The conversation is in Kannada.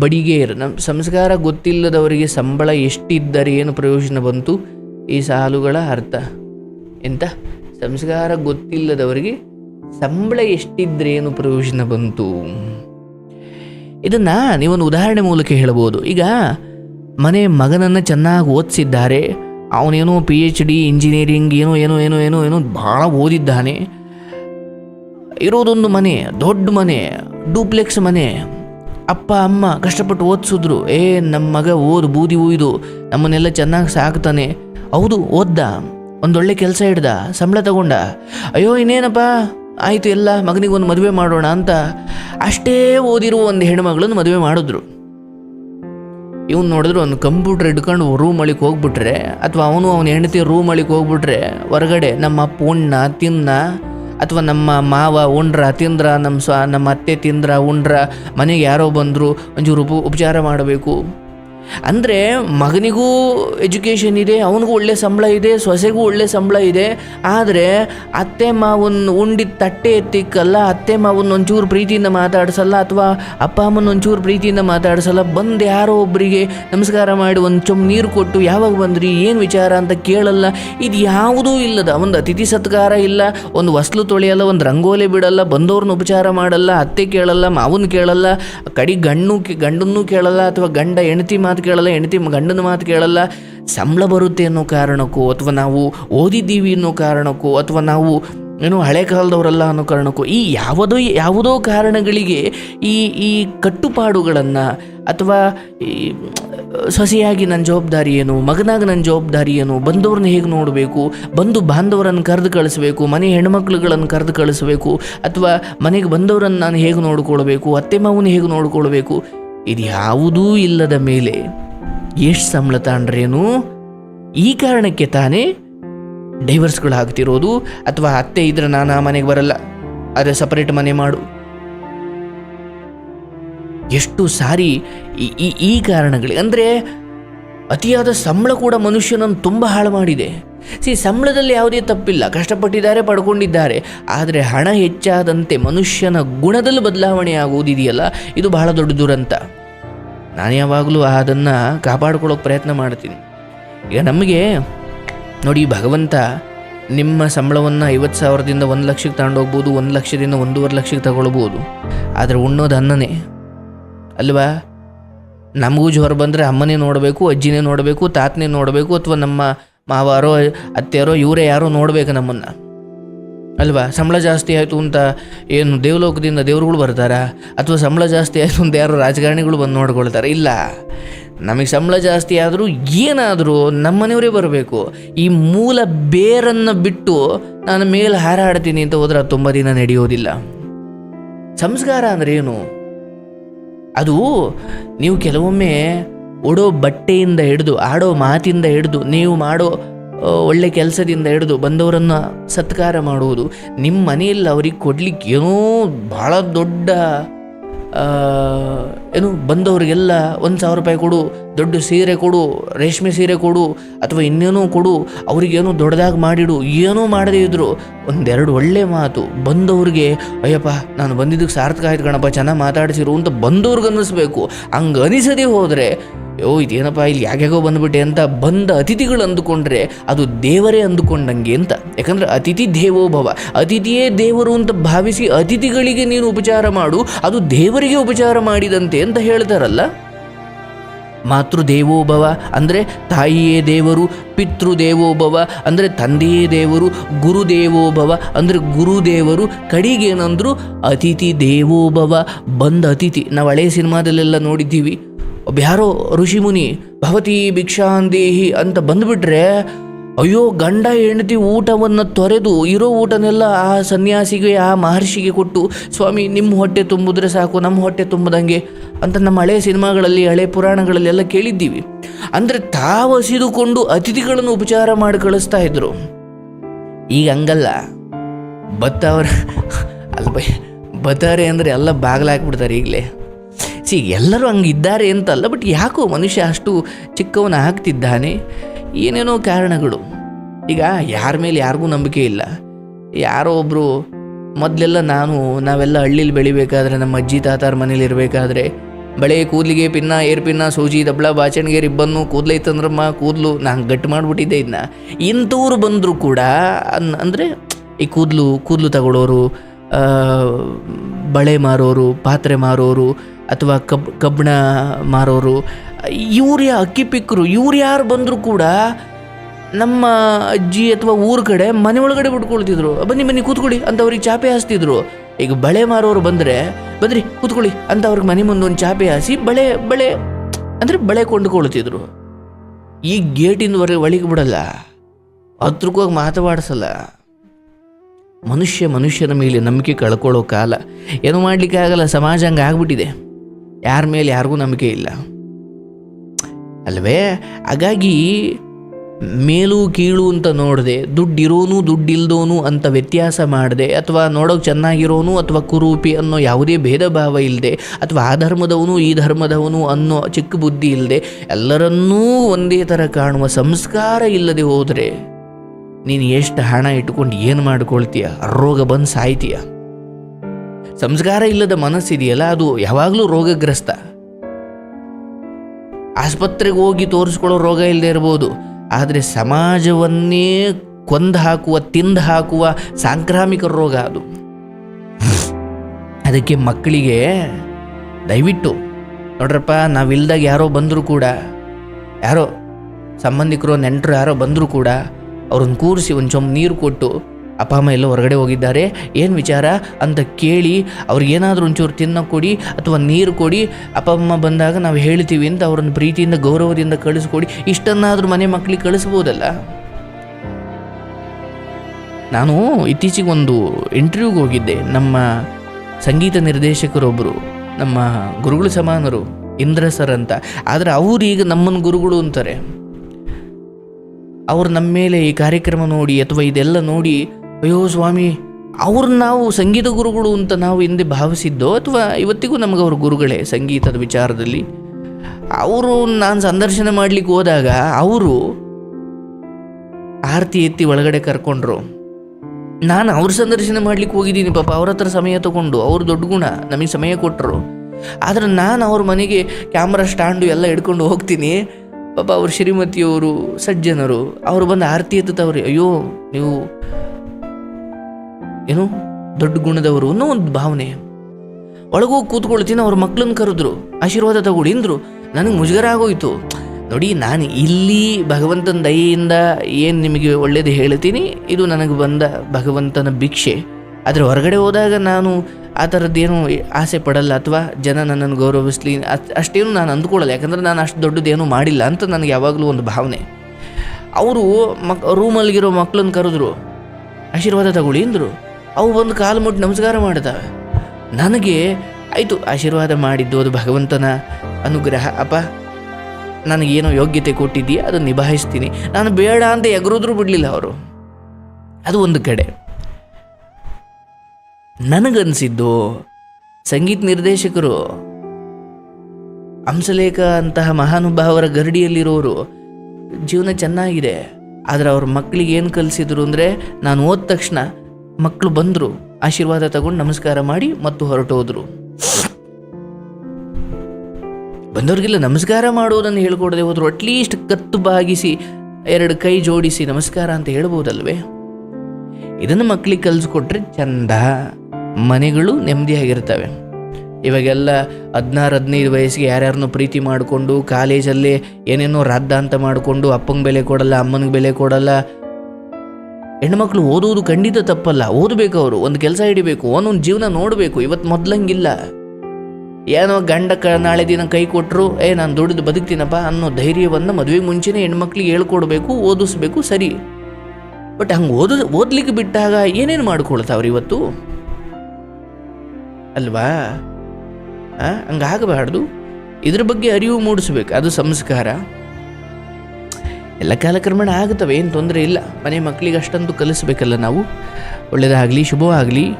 ಬಡಿಗೇರ್ ನಮ್ಮ ಸಂಸ್ಕಾರ ಗೊತ್ತಿಲ್ಲದವರಿಗೆ ಸಂಬಳ ಎಷ್ಟಿದ್ದರೆ ಏನು ಪ್ರಯೋಜನ ಬಂತು? ಈ ಸಾಲುಗಳ ಅರ್ಥ. ಎಂತ? ಸಂಸ್ಕಾರ ಗೊತ್ತಿಲ್ಲದವರಿಗೆ ಸಂಬಳ ಎಷ್ಟಿದ್ರೆ ಏನು ಪ್ರಯೋಜನ ಬಂತು? ಇದನ್ನು ನೀವೊಂದು ಉದಾಹರಣೆ ಮೂಲಕ ಹೇಳಬಹುದು. ಈಗ ಮನೆ ಮಗನನ್ನು ಚೆನ್ನಾಗಿ ಓದಿಸಿದ್ದಾರೆ. ಅವನೇನೋ ಪಿ ಎಚ್ ಡಿ ಇಂಜಿನಿಯರಿಂಗ್ ಏನೋ ಏನೋ ಏನೋ ಏನೋ ಏನೋ ಭಾಳ ಓದಿದ್ದಾನೆ. ಇರೋದೊಂದು ಮನೆ, ದೊಡ್ಡ ಮನೆ ಡೂಪ್ಲೆಕ್ಸ್ ಮನೆ. ಅಪ್ಪ, ಅಮ್ಮ ಕಷ್ಟಪಟ್ಟು ಓದಿಸಿದ್ರು. ಏ ನಮ್ಮ ಮಗ ಓದು, ಬೂದಿ ಉಯ್ದು, ನಮ್ಮನ್ನೆಲ್ಲ ಚೆನ್ನಾಗಿ ಸಾಕ್ತಾನೆ. ಹೌದು, ಓದ್ದ. ಒಂದೊಳ್ಳೆ ಕೆಲಸ ಹಿಡ್ದ, ಸಂಬಳ ತಗೊಂಡ. ಅಯ್ಯೋ, ಇನ್ನೇನಪ್ಪ? ಆಯಿತು, ಎಲ್ಲ, ಮಗನಿಗೆ ಒಂದು ಮದುವೆ ಮಾಡೋಣ ಅಂತ. ಅಷ್ಟೇ ಓದಿರುವ ಒಂದು ಹೆಣ್ಮಗಳನ್ನು ಮದುವೆ ಮಾಡಿದ್ರು. ಇವನು ನೋಡಿದ್ರು ಒಂದು ಕಂಪ್ಯೂಟರ್ ಇಟ್ಕೊಂಡು ರೂಮ್ ಒಳಗೆ ಹೋಗ್ಬಿಟ್ರೆ, ಅಥವಾ ಅವನು ಅವನ ಹೆಂಡತಿ ರೂಮ್ ಒಳಗೆ ಹೋಗ್ಬಿಟ್ರೆ, ಹೊರಗಡೆ ನಮ್ಮ ಅಪ್ಪ ಉಣ್ಣ ತಿನ್ನ ಅಥವಾ ನಮ್ಮ ಮಾವ ಉಂಡ್ರ, ತಿಂದ್ರ, ನಮ್ಮ ಸ್ವ, ನಮ್ಮ ಅತ್ತೆ ತಿಂದ್ರ, ಉಂಡ್ರ, ಮನೆಗೆ ಯಾರೋ ಬಂದರು ಒಂಚೂರು ಉಪ, ಉಪಚಾರ ಮಾಡಬೇಕು. ಅಂದರೆ ಮಗನಿಗೂ ಎಜುಕೇಷನ್ ಇದೆ, ಅವನಿಗೂ ಒಳ್ಳೆ ಸಂಬಳ ಇದೆ, ಸೊಸೆಗೂ ಒಳ್ಳೆ ಸಂಬಳ ಇದೆ. ಆದರೆ ಅತ್ತೆ ಮಾವನ್ನ ಉಂಡಿದ ತಟ್ಟೆ ಎತ್ತಿಕ್ಕಲ್ಲ, ಅತ್ತೆ ಮಾವನ್ನ ಒಂಚೂರು ಪ್ರೀತಿಯಿಂದ ಮಾತಾಡಿಸಲ್ಲ ಅಥವಾ ಅಪ್ಪ ಅಮ್ಮನ ಒಂಚೂರು ಪ್ರೀತಿಯಿಂದ ಮಾತಾಡಿಸಲ್ಲ, ಬಂದು ಯಾರೋ ಒಬ್ಬರಿಗೆ ನಮಸ್ಕಾರ ಮಾಡಿ ಒಂದು ಚೊಮ್ಮ ನೀರು ಕೊಟ್ಟು ಯಾವಾಗ ಬಂದ್ರಿ, ಏನು ವಿಚಾರ ಅಂತ ಕೇಳಲ್ಲ. ಇದು ಯಾವುದೂ ಇಲ್ಲದ, ಒಂದು ಅತಿಥಿ ಸತ್ಕಾರ ಇಲ್ಲ, ಒಂದು ವಸ್ಲು ತೊಳೆಯಲ್ಲ, ಒಂದು ರಂಗೋಲಿ ಬಿಡಲ್ಲ ಬಂದವ್ರನ್ನ ಉಪಚಾರ ಮಾಡಲ್ಲ, ಅತ್ತೆ ಕೇಳಲ್ಲ, ಮಾವನ ಕೇಳಲ್ಲ, ಕಡಿ ಗಣ್ಣು ಗಂಡನ್ನೂ ಕೇಳಲ್ಲ ಅಥವಾ ಗಂಡ ಹೆಂಡತಿ ಮಾತು ಕೇಳಲ್ಲ, ಹೆಂಡತಿ ಗಂಡನ ಮಾತು ಕೇಳಲ್ಲ. ಸಂಬಳ ಬರುತ್ತೆ ಅನ್ನೋ ಕಾರಣಕ್ಕೋ, ಅಥವಾ ನಾವು ಓದಿದ್ದೀವಿ ಅನ್ನೋ ಕಾರಣಕ್ಕೋ, ಅಥವಾ ನಾವು, ಏನು, ಹಳೆ ಕಾಲದವರಲ್ಲ ಅನ್ನೋ ಕಾರಣಕ್ಕೂ, ಈ ಯಾವುದೋ ಯಾವುದೋ ಕಾರಣಗಳಿಗೆ ಈ ಈ ಕಟ್ಟುಪಾಡುಗಳನ್ನು, ಅಥವಾ ಈ, ಸೊಸೆಯಾಗಿ ನನ್ನ ಜವಾಬ್ದಾರಿ ಏನು, ಮಗನಾಗಿ ನನ್ನ ಜವಾಬ್ದಾರಿ ಏನು, ಬಂದವ್ರನ್ನ ಹೇಗೆ ನೋಡಬೇಕು, ಬಂದು ಬಾಂಧವರನ್ನು ಕರೆದು ಕಳಿಸ್ಬೇಕು, ಮನೆ ಹೆಣ್ಮಕ್ಳುಗಳನ್ನು ಕರೆದು ಕಳಿಸ್ಬೇಕು, ಅಥವಾ ಮನೆಗೆ ಬಂದವರನ್ನು ನಾನು ಹೇಗೆ ನೋಡ್ಕೊಳ್ಬೇಕು, ಅತ್ತೆ ಮಾವನ ಹೇಗೆ ನೋಡ್ಕೊಳ್ಬೇಕು ಇದು ಯಾವುದೂ ಇಲ್ಲದ ಮೇಲೆ ಎಷ್ಟು ಸಂಬಳ ತಾಂಡ್ರೇನು ಈ ಕಾರಣಕ್ಕೆ ತಾನೇ ಡೈವರ್ಸ್ಗಳು ಆಗ್ತಿರೋದು ಅಥವಾ ಅತ್ತೆ ಇದ್ರೆ ನಾನು ಆ ಮನೆಗೆ ಬರಲ್ಲ. ಅದೇ ಸಪರೇಟ್ ಮನೆ ಮಾಡು. ಎಷ್ಟು ಸಾರಿ ಈ- ಈ ಕಾರಣಗಳಿಗೆ, ಅಂದರೆ ಅತಿಯಾದ ಸಂಬಳ ಕೂಡ ಮನುಷ್ಯನನ್ನು ತುಂಬ ಹಾಳು ಮಾಡಿದೆ ಸಿ ಸಂಬಳದಲ್ಲಿ ಯಾವುದೇ ತಪ್ಪಿಲ್ಲ. ಕಷ್ಟಪಟ್ಟಿದ್ದಾರೆ, ಪಡ್ಕೊಂಡಿದ್ದಾರೆ. ಆದರೆ ಹಣ ಹೆಚ್ಚಾದಂತೆ ಮನುಷ್ಯನ ಗುಣದಲ್ಲಿ ಬದಲಾವಣೆ ಆಗುವುದಿದೆಯಲ್ಲ? ಇದು ಬಹಳ ದೊಡ್ಡ ದುರಂತ. ನಾನು ಯಾವಾಗಲೂ ಅದನ್ನು ಕಾಪಾಡ್ಕೊಳ್ಳೋಕೆ ಪ್ರಯತ್ನ ಮಾಡ್ತೀನಿ. ಈಗ ನಮಗೆ, ನೋಡಿ ಭಗವಂತ ನಿಮ್ಮ ಸಂಬಳವನ್ನು ಐವತ್ತು ಸಾವಿರದಿಂದ ಒಂದು ಲಕ್ಷಕ್ಕೆ ತಗೊಂಡೋಗ್ಬೋದು ಒಂದು ಲಕ್ಷದಿಂದ ಒಂದೂವರೆ ಲಕ್ಷಕ್ಕೆ ತಗೊಳ್ಬೋದು. ಆದರೆ ಉಣ್ಣೋದು ಅನ್ನನೇ. ಅಲ್ವಾ? ನಮಗೂ ಜ್ವರ ಬಂದರೆ ಅಮ್ಮನೇ ನೋಡಬೇಕು, ಅಜ್ಜಿನೇ ನೋಡಬೇಕು, ತಾತನೇ ನೋಡಬೇಕು ಅಥವಾ ನಮ್ಮ ಮಾವಾರೋ, ಅತ್ತೆಯಾರೋ, ಇವರೇ ಯಾರೋ ನೋಡಬೇಕು ನಮ್ಮನ್ನು. ಅಲ್ವಾ? ಸಂಬಳ ಜಾಸ್ತಿ ಆಯಿತು ಅಂತ ಏನು ದೇವಲೋಕದಿಂದ ದೇವ್ರುಗಳು ಬರ್ತಾರಾ? ಅಥವಾ ಸಂಬಳ ಜಾಸ್ತಿ ಆಯಿತು ಅಂತ ಯಾರೋ ರಾಜಕಾರಣಿಗಳು ಬಂದು ನೋಡ್ಕೊಳ್ತಾರೆ? ಇಲ್ಲ. ನಮಗೆ ಸಂಬಳ ಜಾಸ್ತಿ ಆದರೂ ಏನಾದರೂ ನಮ್ಮನೆಯವರೇ ಬರಬೇಕು. ಈ ಮೂಲ ಬೇರನ್ನು ಬಿಟ್ಟು ನಾನು ಮೇಲೆ ಹಾರಾಡ್ತೀನಿ ಅಂತ ಹೋದ್ರೆ ಅದು ತುಂಬ ದಿನ ನಡೆಯೋದಿಲ್ಲ. ಸಂಸ್ಕಾರ ಅಂದ್ರೆ ಏನು? ಅದು ನೀವು ಕೆಲವೊಮ್ಮೆ ಉಡೋ ಬಟ್ಟೆಯಿಂದ ಹಿಡಿದು, ಆಡೋ ಮಾತಿಂದ ಹಿಡಿದು, ನೀವು ಮಾಡೋ ಒಳ್ಳೆ ಕೆಲಸದಿಂದ ಹಿಡಿದು ಬಂದವರನ್ನು ಸತ್ಕಾರ ಮಾಡುವುದು ನಿಮ್ಮ ಮನೆಯಲ್ಲಿ ಅವ್ರಿಗೆ ಕೊಡ್ಲಿಕ್ಕೆ ಏನೋ ಭಾಳ ದೊಡ್ಡ ಏನು ಬಂದವರಿಗೆಲ್ಲ ಒಂದು ಸಾವಿರ ರೂಪಾಯಿ ಕೊಡು, ದೊಡ್ಡ ಸೀರೆ ಕೊಡು, ರೇಷ್ಮೆ ಸೀರೆ ಕೊಡು, ಅಥವಾ ಇನ್ನೇನೋ ಕೊಡು, ಅವ್ರಿಗೇನೋ ದೊಡ್ಡದಾಗಿ ಮಾಡಿಡು, ಏನೋ ಮಾಡದೇ ಇದ್ರು, ಒಂದೆರಡು ಒಳ್ಳೆ ಮಾತು, ಬಂದವ್ರಿಗೆ, ಅಯ್ಯಪ್ಪ, ನಾನು ಬಂದಿದ್ದಕ್ಕೆ ಸಾರ್ಥಕ ಆಯ್ತು ಕಣಪ್ಪ, ಚೆನ್ನಾಗಿ ಮಾತಾಡಿಸಿರು ಅಂತ ಬಂದವ್ರಿಗೆ ಅನ್ನಿಸ್ಬೇಕು. ಹಂಗೆ ಅನಿಸದೇ ಹೋದರೆ, ಯೋ, ಇದೇನಪ್ಪ, ಇಲ್ಲಿ ಯಾಕ್ಯಾಗೋ ಬಂದ್ಬಿಟ್ಟೆ ಅಂತ ಬಂದ ಅತಿಥಿಗಳು ಅಂದುಕೊಂಡ್ರೆ, ಅದು ದೇವರೇ ಅಂದುಕೊಂಡಂಗೆ ಅಂತ. ಯಾಕಂದ್ರೆ ಅತಿಥಿ ದೇವೋಭವ, ಅತಿಥಿಯೇ ದೇವರು ಅಂತ ಭಾವಿಸಿ ಅತಿಥಿಗಳಿಗೆ ನೀನು ಉಪಚಾರ ಮಾಡು, ಅದು ದೇವರಿಗೆ ಉಪಚಾರ ಮಾಡಿದಂತೆ ಅಂತ ಹೇಳ್ತಾರಲ್ಲ ಮಾತೃದೇವೋಭವ ಅಂದರೆ ತಾಯಿಯೇ ದೇವರು ಪಿತೃದೇವೋಭವ ಅಂದರೆ ತಂದೆಯೇ ದೇವರು ಗುರುದೇವೋಭವ ಅಂದರೆ ಗುರುದೇವರು, ಕಡಿಗೇನಂದ್ರು ಅತಿಥಿ ದೇವೋಭವ ಬಂದ ಅತಿಥಿ. ನಾವು ಹಳೆಯ ಸಿನಿಮಾದಲ್ಲೆಲ್ಲ ನೋಡಿದ್ದೀವಿ. ಒಬ್ಬ ಯಾರೋ ಋಷಿಮುನಿ ಭವತಿ ಭಿಕ್ಷಾಂದೇಹಿ ಅಂತ ಬಂದುಬಿಟ್ರೆ ಅಯ್ಯೋ, ಗಂಡ ಹೆಂಡತಿ ಊಟವನ್ನು ತೊರೆದು ಇರೋ ಊಟನೆಲ್ಲ ಆ ಸನ್ಯಾಸಿಗೆ, ಆ ಮಹರ್ಷಿಗೆ ಕೊಟ್ಟು, ಸ್ವಾಮಿ ನಿಮ್ಮ ಹೊಟ್ಟೆ ತುಂಬಿದ್ರೆ ಸಾಕು ನಮ್ಮ ಹೊಟ್ಟೆ ತುಂಬದಂಗೆ ಅಂತ ನಮ್ಮ ಹಳೆ ಸಿನಿಮಾಗಳಲ್ಲಿ, ಹಳೆ ಪುರಾಣಗಳಲ್ಲಿ ಎಲ್ಲ ಕೇಳಿದ್ದೀವಿ. ಅಂದರೆ ತಾವಸಿದುಕೊಂಡು ಅತಿಥಿಗಳನ್ನು ಉಪಚಾರ ಮಾಡಿ ಕಳಿಸ್ತಾ ಇದ್ರು. ಈಗ ಹಂಗಲ್ಲ. ಬತ್ತವ್ರ ಅಲ್ಲ ಬೈ ಬತ್ತಾರೆ ಅಂದರೆ ಎಲ್ಲ ಬಾಗಿಲಾಕ್ಬಿಡ್ತಾರೆ ಈಗಲೇ. ಸಿ, ಎಲ್ಲರೂ ಹಂಗಿದ್ದಾರೆ ಅಂತಲ್ಲ, ಬಟ್ ಯಾಕೋ ಮನುಷ್ಯ ಅಷ್ಟು ಚಿಕ್ಕವನ ಆಗ್ತಿದ್ದಾನೆ? ಏನೇನೋ ಕಾರಣಗಳು. ಈಗ ಯಾರ ಮೇಲೆ ಯಾರಿಗೂ ನಂಬಿಕೆ ಇಲ್ಲ. ಯಾರೋ ಒಬ್ಬರು ಮೊದಲೆಲ್ಲ ನಾನು, ನಾವೆಲ್ಲ ಹಳ್ಳೀಲಿ ಬೆಳಿಬೇಕಾದ್ರೆ ನಮ್ಮ ಅಜ್ಜಿ, ತಾತಾರ ಮನೇಲಿ ಇರಬೇಕಾದ್ರೆ, ಬಳೆ ಕೂದಲಿಗೆ ಪಿನ್ನ, ಏರ್ ಪಿನ್ನ, ಸೂಜಿ, ದಬ್ಳ ಬಾಚಣಿಗೆ ರಿಬ್ಬನ್ನು ಕೂದಲೈತಂದ್ರಮ್ಮ ಕೂದಲು ನಾನು ಗಟ್ಟಿ ಮಾಡಿಬಿಟ್ಟಿದ್ದೆ ಇದನ್ನ ಇಂಥವ್ರು ಬಂದರೂ ಕೂಡ, ಅನ್, ಅಂದರೆ, ಈ ಕೂದಲು ಕೂದಲು ತಗೊಳ್ಳೋರು ಬಳೆ ಮಾರೋರು, ಪಾತ್ರೆ ಮಾರೋರು ಅಥವಾ ಕಬ್, ಕಬ್ಬಣ ಮಾರೋರು, ಇವ್ರು ಯಾ ಅಕ್ಕಿ ಪಿಕ್ಕರು, ಇವ್ರು ಯಾರು ಬಂದರೂ ಕೂಡ ನಮ್ಮ ಅಜ್ಜಿ ಅಥವಾ ಊರ ಕಡೆ ಮನೆ ಒಳಗಡೆ ಬಿಟ್ಕೊಳ್ತಿದ್ರು ಬನ್ನಿ ಬನ್ನಿ, ಕೂತ್ಕೊಳ್ಳಿ ಅಂತ ಅವ್ರಿಗೆ ಚಾಪೆ ಹಾಸ್ತಿದ್ರು. ಈಗ ಬಳೆ ಮಾರೋರು ಬಂದರೆ ಬಂದ್ರಿ ಕೂತ್ಕೊಳ್ಳಿ ಅಂತ ಅವ್ರಿಗೆ ಮನೆ ಮುಂದೆ ಒಂದು ಚಾಪೆ ಹಾಸಿ ಬಳೆ ಬಳೆ, ಅಂದರೆ ಬಳೆ ಕೊಂಡುಕೊಳ್ತಿದ್ರು. ಈ ಗೇಟಿಂದವರೆಗೆ ಒಳಗೆ ಬಿಡಲ್ಲ, ಹತ್ರಕ್ಕೋಗಿ ಮಾತಾಡಿಸಲ್ಲ. ಮನುಷ್ಯ ಮನುಷ್ಯನ ಮೇಲೆ ನಂಬಿಕೆ ಕಳ್ಕೊಳ್ಳೋ ಕಾಲ. ಏನು ಮಾಡಲಿಕ್ಕೆ ಆಗಲ್ಲ ಸಮಾಜ ಹಂಗೆ ಆಗ್ಬಿಟ್ಟಿದೆ. ಯಾರ ಮೇಲೆ ಯಾರಿಗೂ ನಂಬಿಕೆ ಇಲ್ಲ. ಅಲ್ವೇ? ಹಾಗಾಗಿ ಮೇಲು ಕೀಳು ಅಂತ ನೋಡದೆ, ದುಡ್ಡಿರೋನು ದುಡ್ಡಿಲ್ದೋನು ಅಂತ ವ್ಯತ್ಯಾಸ ಮಾಡದೆ, ಅಥವಾ ನೋಡೋಕೆ ಚೆನ್ನಾಗಿರೋನು ಅಥವಾ ಕುರೂಪಿ ಅನ್ನೋ ಯಾವುದೇ ಭೇದ ಭಾವ ಇಲ್ಲದೆ ಅಥವಾ ಆ ಧರ್ಮದವನು ಈ ಧರ್ಮದವನು ಅನ್ನೋ ಚಿಕ್ಕ ಬುದ್ಧಿ ಇಲ್ಲದೆ ಎಲ್ಲರನ್ನೂ ಒಂದೇ ಥರ ಕಾಣುವ ಸಂಸ್ಕಾರ ಇಲ್ಲದೆ ಹೋದರೆ ನೀನು ಎಷ್ಟು ಹಣ ಇಟ್ಕೊಂಡು ಏನು ಮಾಡ್ಕೊಳ್ತೀಯ? ರೋಗ ಬಂದು ಸಾಯ್ತೀಯ? ಸಂಸ್ಕಾರ ಇಲ್ಲದ ಮನಸ್ಸಿದೆಯಲ್ಲ, ಅದು ಯಾವಾಗಲೂ ರೋಗಗ್ರಸ್ತ. ಆಸ್ಪತ್ರೆಗೆ ಹೋಗಿ ತೋರಿಸ್ಕೊಳ್ಳೋ ರೋಗ ಇಲ್ಲದೆ ಇರ್ಬೋದು. ಆದರೆ ಸಮಾಜವನ್ನೇ ಕೊಂದು ಹಾಕುವ, ತಿಂದು ಹಾಕುವ ಸಾಂಕ್ರಾಮಿಕ ರೋಗ ಅದು. ಅದಕ್ಕೆ ಮಕ್ಕಳಿಗೆ ದಯವಿಟ್ಟು, ನೋಡ್ರಪ್ಪ, ನಾವಿಲ್ದಾಗ ಯಾರೋ ಬಂದರೂ ಕೂಡ, ಯಾರೋ ಸಂಬಂಧಿಕರು, ನೆಂಟರು ಯಾರೋ ಬಂದರೂ ಕೂಡ, ಅವ್ರನ್ನ ಕೂರಿಸಿ ಒಂದು ಚೊಂಬು ನೀರು ಕೊಟ್ಟು ಅಪ್ಪ, ಅಮ್ಮ ಎಲ್ಲೋ ಹೊರಗಡೆ ಹೋಗಿದ್ದಾರೆ. ಏನು ವಿಚಾರ ಅಂತ ಕೇಳಿ ಅವ್ರಿಗೇನಾದರೂ ಒಂಚೂರು ತಿನ್ನ ಕೊಡಿ ಅಥವಾ ನೀರು ಕೊಡಿ. ಅಪ್ಪ, ಅಮ್ಮ ಬಂದಾಗ ನಾವು ಹೇಳ್ತೀವಿ ಅಂತ ಅವ್ರನ್ನ ಪ್ರೀತಿಯಿಂದ, ಗೌರವದಿಂದ ಕಳಿಸ್ಕೊಡಿ. ಇಷ್ಟನ್ನಾದರೂ ಮನೆ ಮಕ್ಕಳಿಗೆ ಕಳಿಸ್ಬೋದಲ್ಲ? ನಾನು ಇತ್ತೀಚೆಗೆ ಒಂದು ಇಂಟರ್ವ್ಯೂಗೆ ಹೋಗಿದ್ದೆ. ನಮ್ಮ ಸಂಗೀತ ನಿರ್ದೇಶಕರೊಬ್ಬರು ನಮ್ಮ ಗುರುಗಳು ಸಮಾನರು, ಇಂದ್ರ ಸರ್ ಅಂತ. ಆದರೆ ಅವರು ಈಗ ನಮ್ಮನ್ನು ಗುರುಗಳು ಅಂತಾರೆ. ಅವ್ರು ನಮ್ಮ ಮೇಲೆ ಈ ಕಾರ್ಯಕ್ರಮ ನೋಡಿ ಅಥವಾ ಇದೆಲ್ಲ ನೋಡಿ ಅಯ್ಯೋ ಸ್ವಾಮಿ ಅವ್ರನ್ನ ನಾವು ಸಂಗೀತ ಗುರುಗಳು ಅಂತ ನಾವು ಹಿಂದೆ ಭಾವಿಸಿದ್ದೋ ಅಥವಾ ಇವತ್ತಿಗೂ ನಮಗೆ ಅವ್ರ ಗುರುಗಳೇ ಸಂಗೀತದ ವಿಚಾರದಲ್ಲಿ? ಅವರು ನಾನು ಸಂದರ್ಶನ ಮಾಡ್ಲಿಕ್ಕೆ ಹೋದಾಗ ಅವರು ಆರತಿ ಎತ್ತಿ ಒಳಗಡೆ ಕರ್ಕೊಂಡ್ರು. ನಾನು ಅವ್ರ ಸಂದರ್ಶನ ಮಾಡ್ಲಿಕ್ಕೆ ಹೋಗಿದ್ದೀನಿ ಪಾಪ, ಅವ್ರ ಹತ್ರ ಸಮಯ ತಗೊಂಡು, ಅವ್ರು ದೊಡ್ಡ ಗುಣ, ನಮಗೆ ಸಮಯ ಕೊಟ್ಟರು ಆದರೆ ನಾನು ಅವ್ರ ಮನೆಗೆ ಕ್ಯಾಮ್ರಾ ಸ್ಟ್ಯಾಂಡು ಎಲ್ಲ ಹಿಡ್ಕೊಂಡು ಹೋಗ್ತೀನಿ. ಪಾಪ, ಅವ್ರ ಶ್ರೀಮತಿಯವರು, ಸಜ್ಜನರು, ಅವರು ಬಂದು ಆರತಿ ಎತ್ತವ್ರಿ ಅಯ್ಯೋ, ನೀವು ಏನು ದೊಡ್ಡ ಗುಣದವರು ಅನ್ನೋ ಒಂದು ಭಾವನೆ. ಒಳಗೋಗಿ ಕೂತ್ಕೊಳ್ತೀನಿ, ಅವ್ರ ಮಕ್ಳನ್ನ ಕರೆದ್ರು, ಆಶೀರ್ವಾದ ತಗೊಳ್ಳಿ ಅಂದರು, ನನಗೆ ಮುಜುಗರ ಆಗೋಯ್ತು. ನೋಡಿ, ನಾನು ಇಲ್ಲಿ ಭಗವಂತನ ದಯೆಯಿಂದ ಏನು ನಿಮಗೆ ಒಳ್ಳೇದು ಹೇಳ್ತೀನಿ, ಇದು ನನಗೆ ಬಂದ ಭಗವಂತನ ಭಿಕ್ಷೆ. ಆದರೆ ಹೊರಗಡೆ ಹೋದಾಗ ನಾನು ಆ ಥರದ್ದೇನು ಆಸೆ ಪಡಲ್ಲ, ಅಥವಾ ಜನ ನನ್ನನ್ನು ಗೌರವಿಸ್ಲಿ ಅಷ್ಟ್- ಅಷ್ಟೇನು ನಾನು ಅಂದ್ಕೊಳ್ಳಲ್ಲ. ಯಾಕಂದ್ರೆ ನಾನು ಅಷ್ಟು ದೊಡ್ಡದೇನು ಮಾಡಿಲ್ಲ ಅಂತ ನನಗೆ ಯಾವಾಗಲೂ ಒಂದು ಭಾವನೆ. ಅವರು ಮಕ್ ರೂಮಲ್ಲಿಗಿರೋ ಮಕ್ಕಳನ್ನ ಕರೆದ್ರು, ಆಶೀರ್ವಾದ ತಗೊಳ್ಳಿ ಅಂದರು. ಅವು ಬಂದು ಕಾಲು ಮುಟ್ಟು ನಮಸ್ಕಾರ ಮಾಡ್ತಾವೆ. ನನಗೆ, ಆಯಿತು, ಆಶೀರ್ವಾದ ಮಾಡಿದ್ದು ಅದು ಭಗವಂತನ ಅನುಗ್ರಹ. ಅಪ್ಪ, ನನಗೇನೋ ಯೋಗ್ಯತೆ ಕೊಟ್ಟಿದ್ದೀ ಅದು ನಿಭಾಯಿಸ್ತೀನಿ. ನಾನು ಬೇಡ ಅಂತ ಎಗರೋದ್ರೂ ಬಿಡಲಿಲ್ಲ ಅವರು. ಅದು ಒಂದು ಕಡೆ. ನನಗನ್ಸಿದ್ದು, ಸಂಗೀತ ನಿರ್ದೇಶಕರು, ಹಂಸಲೇಖ ಅಂತಹ ಮಹಾನುಭಾವರ ಗರಡಿಯಲ್ಲಿರೋರು, ಜೀವನ ಚೆನ್ನಾಗಿದೆ, ಆದರೆ ಅವ್ರ ಮಕ್ಕಳಿಗೆ ಏನು ಕಲಿಸಿದ್ರು ಅಂದರೆ, ನಾನು ಹೋದ ತಕ್ಷಣ ಮಕ್ಕಳು ಬಂದರು, ಆಶೀರ್ವಾದ ತಗೊಂಡು ನಮಸ್ಕಾರ ಮಾಡಿ ಮತ್ತು ಹೊರಟೋದ್ರು ಬಂದವ್ರಿಗೆಲ್ಲ ನಮಸ್ಕಾರ ಮಾಡೋದನ್ನು ಹೇಳ್ಕೊಡದೆ ಹೋದ್ರು. ಅಟ್ಲೀಸ್ಟ್ ಕತ್ತು ಬಾಗಿಸಿ, ಎರಡು ಕೈ ಜೋಡಿಸಿ ನಮಸ್ಕಾರ ಅಂತ ಹೇಳ್ಬೋದಲ್ವೇ? ಇದನ್ನು ಮಕ್ಕಳಿಗೆ ಕಲಿಸ್ಕೊಟ್ರೆ ಚಂದ. ಮನೆಗಳು ನೆಮ್ಮದಿಯಾಗಿರ್ತವೆ. ಇವಾಗೆಲ್ಲ ಹದಿನಾರು, ಹದಿನೈದು ವಯಸ್ಸಿಗೆ ಯಾರ್ಯಾರನ್ನು ಪ್ರೀತಿ ಮಾಡಿಕೊಂಡು, ಕಾಲೇಜಲ್ಲೇ ಏನೇನೋ ರಾದ್ದಾಂತ ಮಾಡಿಕೊಂಡು, ಅಪ್ಪಂಗೆ ಬೆಲೆ ಕೊಡಲ್ಲ, ಅಮ್ಮನಿಗೆ ಬೆಲೆ ಕೊಡಲ್ಲ ಹೆಣ್ಮಕ್ಳು ಓದೋದು ಖಂಡಿತ ತಪ್ಪಲ್ಲ. ಓದಬೇಕು ಅವರು, ಒಂದು ಕೆಲಸ ಹಿಡಿಬೇಕು, ಒಂದೊಂದು ಜೀವನ ನೋಡಬೇಕು, ಇವತ್ತು ಮೊದ್ಲಂಗಿಲ್ಲ. ಏನೋ ಗಂಡ ಕ, ನಾಳೆ ದಿನ ಕೈ ಕೊಟ್ಟರು ಏ, ನಾನು ದುಡಿದು ಬದುಕ್ತೀನಪ್ಪ ಅನ್ನೋ ಧೈರ್ಯವನ್ನು ಮದುವೆ ಮುಂಚೆನೇ ಹೆಣ್ಮಕ್ಳಿಗೆ ಹೇಳ್ಕೊಡ್ಬೇಕು, ಓದಿಸ್ಬೇಕು, ಸರಿ. ಬಟ್ ಹಂಗೆ ಓದ, ಓದ್ಲಿಕ್ಕೆ ಬಿಟ್ಟಾಗ ಏನೇನು ಮಾಡ್ಕೊಳ್ತಾವ್ರಿ ಇವತ್ತು? ಅಲ್ವಾ? ಹಂಗಾಗಬಾರ್ದು. ಇದ್ರ ಬಗ್ಗೆ ಅರಿವು ಮೂಡಿಸ್ಬೇಕು, ಅದು ಸಂಸ್ಕಾರ. ಎಲ್ಲ ಕಾಲಕ್ರಮೇಣ ಆಗುತ್ತವೆ ಏನು ತೊಂದರೆ ಇಲ್ಲ. ಮನೆ ಮಕ್ಕಳಿಗೆ ಅಷ್ಟೊಂದು ಕಲಿಸಬೇಕಲ್ಲ ನಾವು. ಒಳ್ಳೆಯದಾಗಲಿ ಶುಭವಾಗಲಿ.